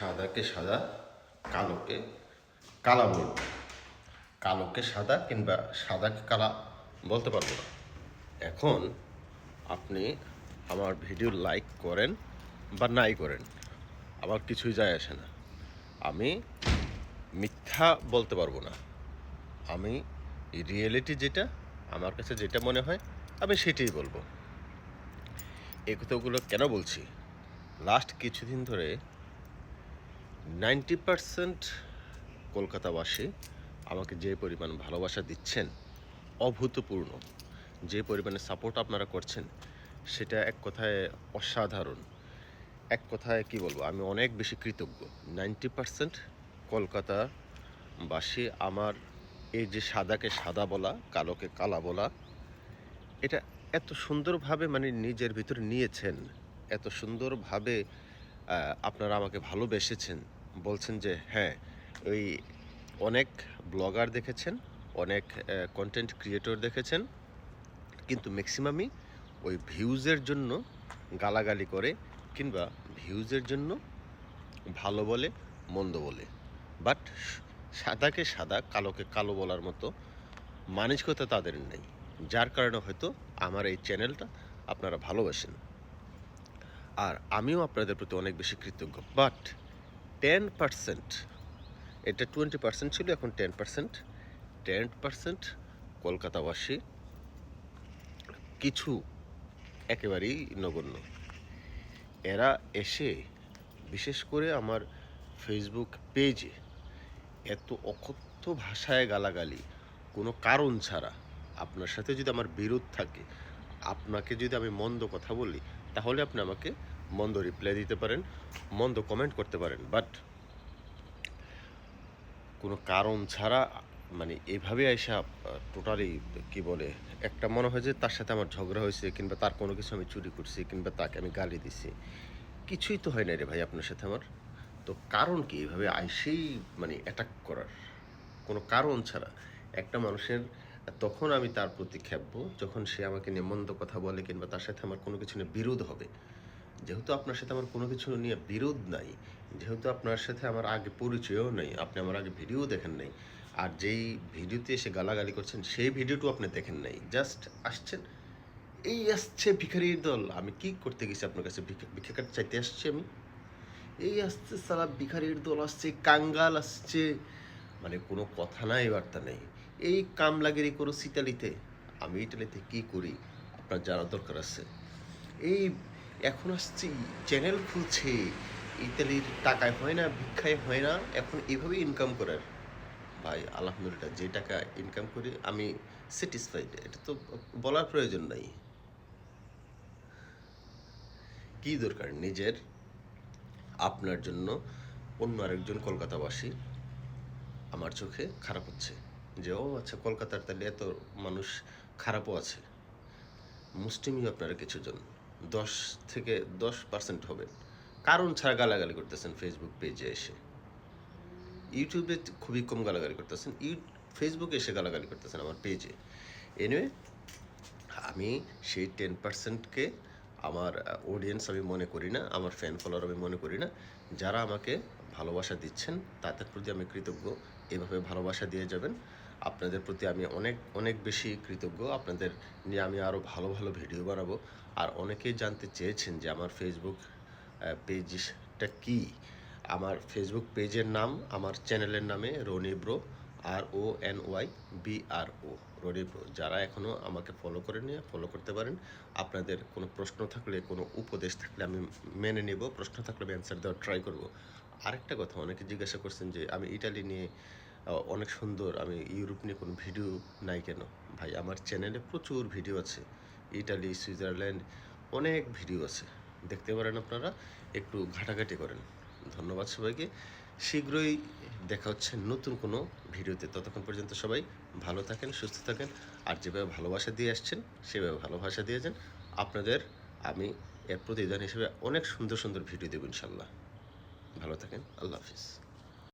সাদাকে সাদা, কালোকে কালা বলব। কালোকে সাদা কিংবা সাদাকে কালা বলতে পারব না। এখন আপনি আমার ভিডিও লাইক করেন বা নাই করেন, আমার কিছুই যায় আসে না। আমি মিথ্যা বলতে পারব না। আমি রিয়েলিটি যেটা, আমার কাছে যেটা মনে হয়, আমি সেটাই বলব। এই কথাগুলো কেন বলছি? লাস্ট কিছুদিন ধরে নাইনটি পারসেন্ট কলকাতাবাসী আমাকে যে পরিমাণ ভালোবাসা দিচ্ছেন, অভূতপূর্ণ। যে পরিমাণে সাপোর্ট আপনারা করছেন, সেটা এক কথায় অসাধারণ। এক কথায় কি বলব, আমি অনেক বেশি কৃতজ্ঞ। নাইনটি পারসেন্ট কলকাতাবাসী আমার এই যে সাদাকে সাদা বলা, কালোকে কালা বলা, এটা এত সুন্দরভাবে মানে নিজের ভিতরে নিয়েছেন, এত সুন্দরভাবে আপনারা আমাকে ভালোবেসেছেন। বলছেন যে হ্যাঁ ওই অনেক ব্লগার দেখেছেন, অনেক কন্টেন্ট ক্রিয়েটর দেখেছেন, কিন্তু ম্যাক্সিমামই ওই ভিউজের জন্য গালাগালি করে কিংবা ভিউজের জন্য ভালো বলে, মন্দ বলে। বাট সাদাকে সাদা, কালোকে কালো বলার মতো মানসিকতা তাদের নেই। যার কারণে হয়তো আমার এই চ্যানেলটা আপনারা ভালোবাসেন। আর আমিও আপনাদের প্রতি অনেক বেশি কৃতজ্ঞ। বাট টেন পার্সেন্ট এটা টোয়েন্টি পার্সেন্ট ছিল, এখন টেন পার্সেন্ট টেন পার্সেন্ট কলকাতাবাসী কিছু একেবারেই নগণ্য। এরা এসে, বিশেষ করে আমার ফেসবুক পেজে এত অকথ্য ভাষায় গালাগালি, কোনো কারণ ছাড়া আপনার সাথে যদি আমার বিরোধ থাকে আপনাকে যদি আমি মন্দ কথা বলি, তাহলে আপনি আমাকে মন্দ রিপ্লাই দিতে পারেন, মন্দ কমেন্ট করতে পারেন। বাট কোনো কারণ ছাড়া মানে এভাবে আইসা টোটালি কি বলে, একটা মনে হয় যে তার সাথে আমার ঝগড়া হয়েছে, কিংবা তার কোনো কিছু আমি চুরি করছি, কিংবা তাকে আমি গালি দিছি। কিছুই তো হয় না রে ভাই আপনার সাথে আমার। তো কারণ কি? এইভাবে আইসেই মানে অ্যাটাক করার। কোনো কারণ ছাড়া। একটা মানুষের তখন আমি তার প্রতি খেপবো যখন সে আমাকে নিয়ে মন্দ কথা বলে কিংবা তার সাথে আমার কোনো কিছু নিয়ে বিরোধ হবে। যেহেতু আপনার সাথে আমার কোনো কিছু নিয়ে বিরোধ নাই, যেহেতু আপনার সাথে আমার আগে পরিচয়ও নেই, আপনি আমার আগে ভিডিও দেখেন নাই, আর যেই ভিডিওতে এসে গালাগালি করছেন, সেই ভিডিওটাও আপনি দেখেন নাই। জাস্ট আসছেন, এই আসছে ভিখারির দল, আমি কি করতে গেছি আপনার কাছে? ভিক্ষা- ভিক্ষা চাইতে আসছি আমি? এই আসছে সালা ভিখারির দল, আসছে, কাঙ্গাল আসছে মানে কোনো কথা নাই, বার্তা নেই। এই কামলাগিরি করো সিটালিতে আমি ইটালিতে কি করি? আপনার জানার দরকার আছে। এই এখন আসছি চ্যানেল খুলছে। ইতালির টাকায় হয় না, ভিক্ষায় হয় না, এখন এভাবে ইনকাম করার। ভাই, আলহামদুলিল্লাহ, যে টাকা ইনকাম করি, আমি স্যাটিসফাইড এটা তো বলার প্রয়োজন নাই। কি দরকার নিজের? আপনার জন্য অন্য আরেকজন কলকাতাবাসী আমার চোখে খারাপ হচ্ছে। যে, ও আচ্ছা কলকাতার তাহলে এত মানুষ খারাপও আছে। মুসলিমই আপনারা কিছুজন। দশ থেকে দশ পার্সেন্ট হবেন কারণ ছাড়া গালাগালি করতেছেন ফেসবুক পেজে এসে। ইউটিউবে খুবই কম গালাগালি করতেছেন। ইউ ফেসবুকে এসে গালাগালি করতেছেন আমার পেজে এনিওয়ে আমি সেই টেন পার্সেন্টকে আমার অডিয়েন্স আমি মনে করি না, আমার ফ্যান ফলোয়ার আমি মনে করি না। যারা আমাকে ভালোবাসা দিচ্ছেন, তাদের প্রতি আমি কৃতজ্ঞ। এভাবে ভালোবাসা দিয়ে যাবেন। আপনাদের প্রতি আমি অনেক অনেক বেশি কৃতজ্ঞ। আপনাদের নিয়ে আমি আরও ভালো ভালো ভিডিও বানাবো। আর অনেকেই জানতে চেয়েছেন যে আমার ফেসবুক পেজটা কি? আমার ফেসবুক পেজের নাম, আমার চ্যানেলের নামে Rony bro R O N Y B R O Rony bro যারা এখনও আমাকে ফলো করে নিয়ে ফলো করতে পারেন। আপনাদের কোনো প্রশ্ন থাকলে, কোনো উপদেশ থাকলে আমি মেনে নেব। প্রশ্ন থাকলে আমি অ্যান্সার দেওয়ার ট্রাই করব। আরেকটা কথা, অনেকে জিজ্ঞাসা করছেন যে আমি ইটালি নিয়ে অনেক সুন্দর। আমি ইউরোপ নিয়ে কোনো ভিডিও নাই কেন? ভাই, আমার চ্যানেলে প্রচুর ভিডিও আছে। ইটালি, সুইজারল্যান্ড, অনেক ভিডিও আছে। দেখতে পারেন আপনারা। একটু ঘাটাঘাটি করেন। ধন্যবাদ সবাইকে। শীঘ্রই দেখা হচ্ছে নতুন কোনো ভিডিওতে। ততক্ষণ পর্যন্ত সবাই ভালো থাকেন, সুস্থ থাকেন। আর যেভাবে ভালোবাসা দিয়ে আসছেন, সেভাবে ভালোবাসা দিয়ে যান আপনাদের আমি এর প্রতিদান হিসেবে অনেক সুন্দর সুন্দর ভিডিও দেবো ইনশাল্লাহ। ভালো থাকেন। আল্লাহ হাফিজ।